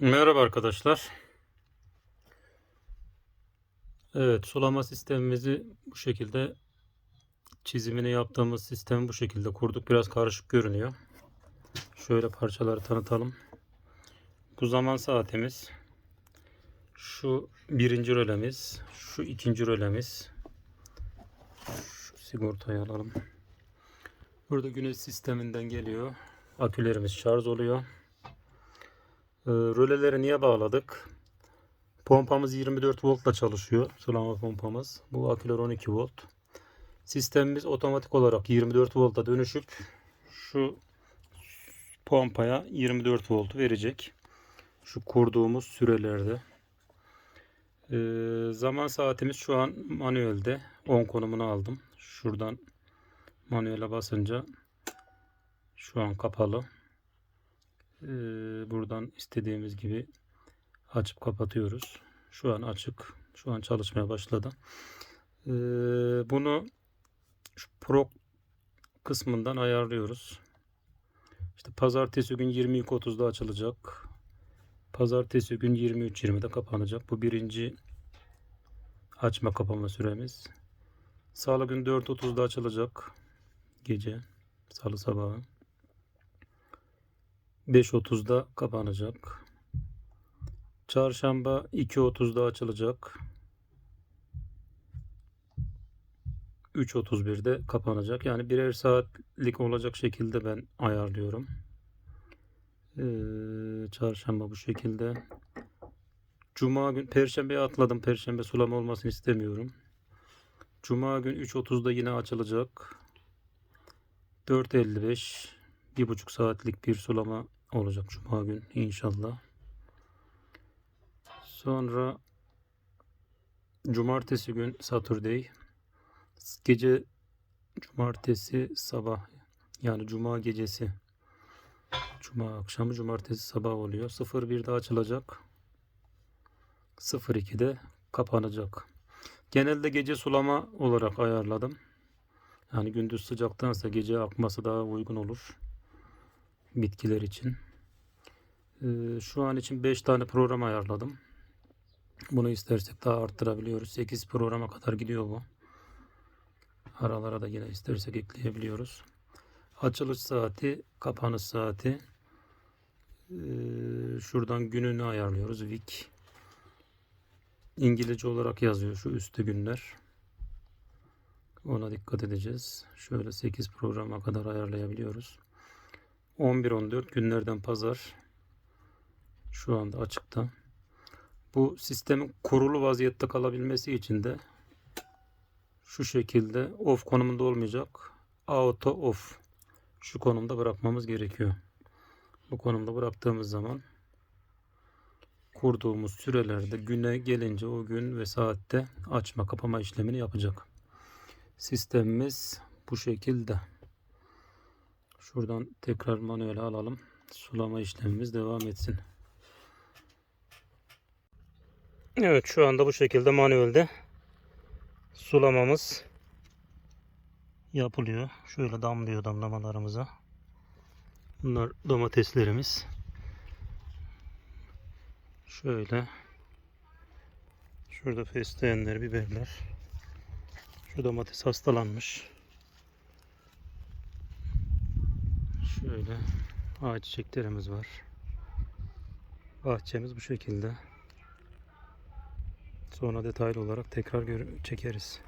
Merhaba arkadaşlar. Evet, sulama sistemimizi bu şekilde çizimini yaptığımız sistemi bu şekilde kurduk. Biraz karışık görünüyor. Şöyle parçaları tanıtalım. Bu zaman saatimiz. Şu birinci rölemiz. Şu ikinci rölemiz. Şu sigortayı alalım. Burada güneş sisteminden geliyor. Akülerimiz şarj oluyor. Ee, Röleleri niye bağladık? Pompamız 24 voltla çalışıyor. Sulama pompamız. Bu aküler 12 volt. Sistemimiz otomatik olarak 24 volta dönüşüp şu pompaya 24 volt verecek. Şu kurduğumuz sürelerde. Ee, zaman saatimiz şu an manuelde. 10 konumunu aldım. Şuradan manuele basınca şu an kapalı. Ee, buradan istediğimiz gibi açıp kapatıyoruz. Şu an açık. Şu an çalışmaya başladı. Ee, bunu şu Pro kısmından ayarlıyoruz. İşte pazartesi gün 22.30'da açılacak. Pazartesi gün 23.20'de kapanacak. Bu birinci açma kapama süremiz. Salı gün 4.30'da açılacak. Gece. Salı sabahı. 5.30'da kapanacak. Çarşamba 2.30'da açılacak. 3.31'de kapanacak. Yani birer saatlik olacak şekilde ben ayarlıyorum. Ee, çarşamba bu şekilde. Cuma gün, Perşembe'ye atladım. Perşembe sulama olmasını istemiyorum. Cuma gün 3.30'da yine açılacak. 4.55 bir buçuk saatlik bir sulama olacak Cuma gün inşallah. Sonra Cumartesi gün Saturday. Gece Cumartesi sabah yani Cuma gecesi. Cuma akşamı Cumartesi sabah oluyor. 01'de açılacak. 02'de kapanacak. Genelde gece sulama olarak ayarladım. Yani gündüz sıcaktansa gece akması daha uygun olur bitkiler için. Ee, şu an için 5 tane program ayarladım. Bunu istersek daha arttırabiliyoruz. 8 programa kadar gidiyor bu. Aralara da yine istersek ekleyebiliyoruz. Açılış saati, kapanış saati. Ee, şuradan gününü ayarlıyoruz. Week. İngilizce olarak yazıyor şu üstü günler. Ona dikkat edeceğiz. Şöyle 8 programa kadar ayarlayabiliyoruz. 11-14 günlerden pazar şu anda açıkta. Bu sistemin kurulu vaziyette kalabilmesi için de şu şekilde off konumunda olmayacak. Auto off şu konumda bırakmamız gerekiyor. Bu konumda bıraktığımız zaman kurduğumuz sürelerde güne gelince o gün ve saatte açma kapama işlemini yapacak. Sistemimiz bu şekilde. Şuradan tekrar manuel alalım. Sulama işlemimiz devam etsin. Evet şu anda bu şekilde manuelde sulamamız yapılıyor. Şöyle damlıyor damlamalarımıza. Bunlar domateslerimiz. Şöyle. Şurada fesleğenler, biberler. Şu domates hastalanmış. Şöyle ağaç çiçeklerimiz var. Bahçemiz bu şekilde. Sonra detaylı olarak tekrar gör- çekeriz.